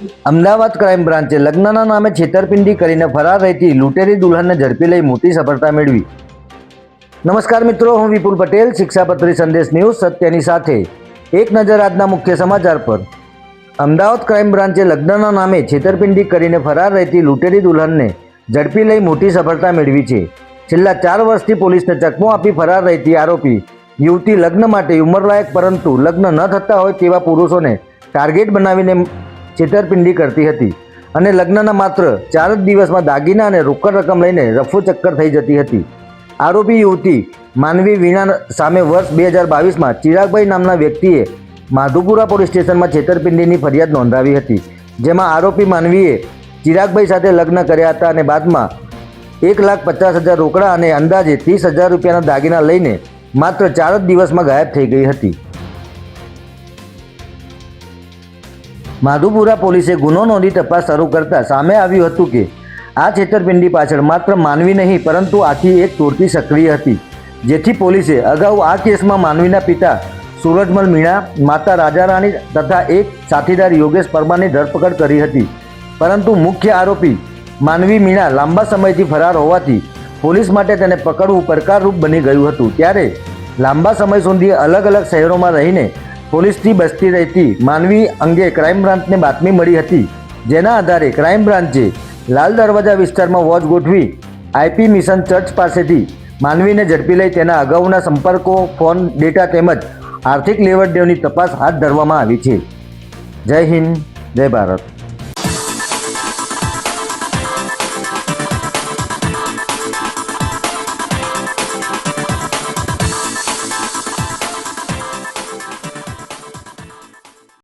Ahmedabad crime બ્રાન્ચે લગ્નના નામે છેતરપિંડી કરીને ફરાર રહેતી લૂંટેરી દુલ્હનને ઝડપી લઈ મોટી સફળતા મેળવી. નમસ્કાર મિત્રો, હું વિપુલ પટેલ, શિક્ષાપત્રી સંદેશ ન્યૂઝ, સત્યની સાથે. એક નજર આજના મુખ્ય સમાચાર પર. અમદાવાદ ક્રાઇમ બ્રાન્ચે લગ્નના નામે છેતરપિંડી કરીને ફરાર રહેતી લૂંટેરી દુલ્હનને ઝડપી લઈ મોટી સફળતા મેળવી છે. છેલ્લા ચાર વર્ષથી પોલીસને ચકમો આપી ફરાર રહેતી આરોપી યુવતી લગ્ન માટે ઉંમરલાયક પરંતુ લગ્ન ન થતા હોય તેવા પુરુષોને ટાર્ગેટ બનાવીને છેતરપિંડી કરતી હતી અને લગ્નના માત્ર ચાર જ દિવસમાં દાગીના અને રોકડ રકમ લઈને રફુ ચક્કર થઈ જતી હતી. આરોપી યુવતી માનવી વીણા સામે વર્ષ બે હજાર બાવીસમાં ચિરાગભાઈ નામના વ્યક્તિએ માધુપુરા પોલીસ સ્ટેશનમાં છેતરપિંડીની ફરિયાદ નોંધાવી હતી, જેમાં આરોપી માનવીએ ચિરાગભાઈ સાથે લગ્ન કર્યા હતા અને બાદમાં એક લાખ પચાસ હજાર રોકડા અને અંદાજે ત્રીસ હજાર રૂપિયાના દાગીના લઈને માત્ર ચાર જ દિવસમાં ગાયબ થઈ ગઈ હતી. માધુપુરા પોલીસે ગુનો નોંધી તપાસ શરૂ કરતા સામે આવ્યું હતું કે, આ છેતરપિંડી પાછળ માત્ર માનવી નહીં, પરંતુ આખી એક ટોળકી સક્રિય હતી, જેથી પોલીસે અગાઉ આ કેસમાં માનવીના પિતા સુરજમલ મીણા, માતા રાજારાણી તથા એક સાથીદાર યોગેશ પરમાની ધરપકડ કરી હતી. પરંતુ મુખ્ય આરોપી માનવી મીણા લાંબા સમયથી ફરાર હોવાથી પોલીસ માટે તેને પકડવું પડકારરૂપ બની ગયું હતું. ત્યારે લાંબા સમય સુધી અલગ અલગ શહેરોમાં રહીને પોલીસથી બસતી રહેતી માનવી અંગે ક્રાઇમ બ્રાન્ચને બાતમી મળી હતી. જેના આધારે ક્રાઇમ બ્રાન્ચે લાલ દરવાજા વિસ્તારમાં વોચ ગોઠવી આઈપી મિશન ચર્ચ પાસેથી માનવીને ઝડપી લઈ તેના અગાઉના સંપર્કો, ફોન, ડેટા તેમજ આર્થિક લેવડદેવની તપાસ હાથ ધરવામાં આવી છે. જય હિન્દ, જય ભારત.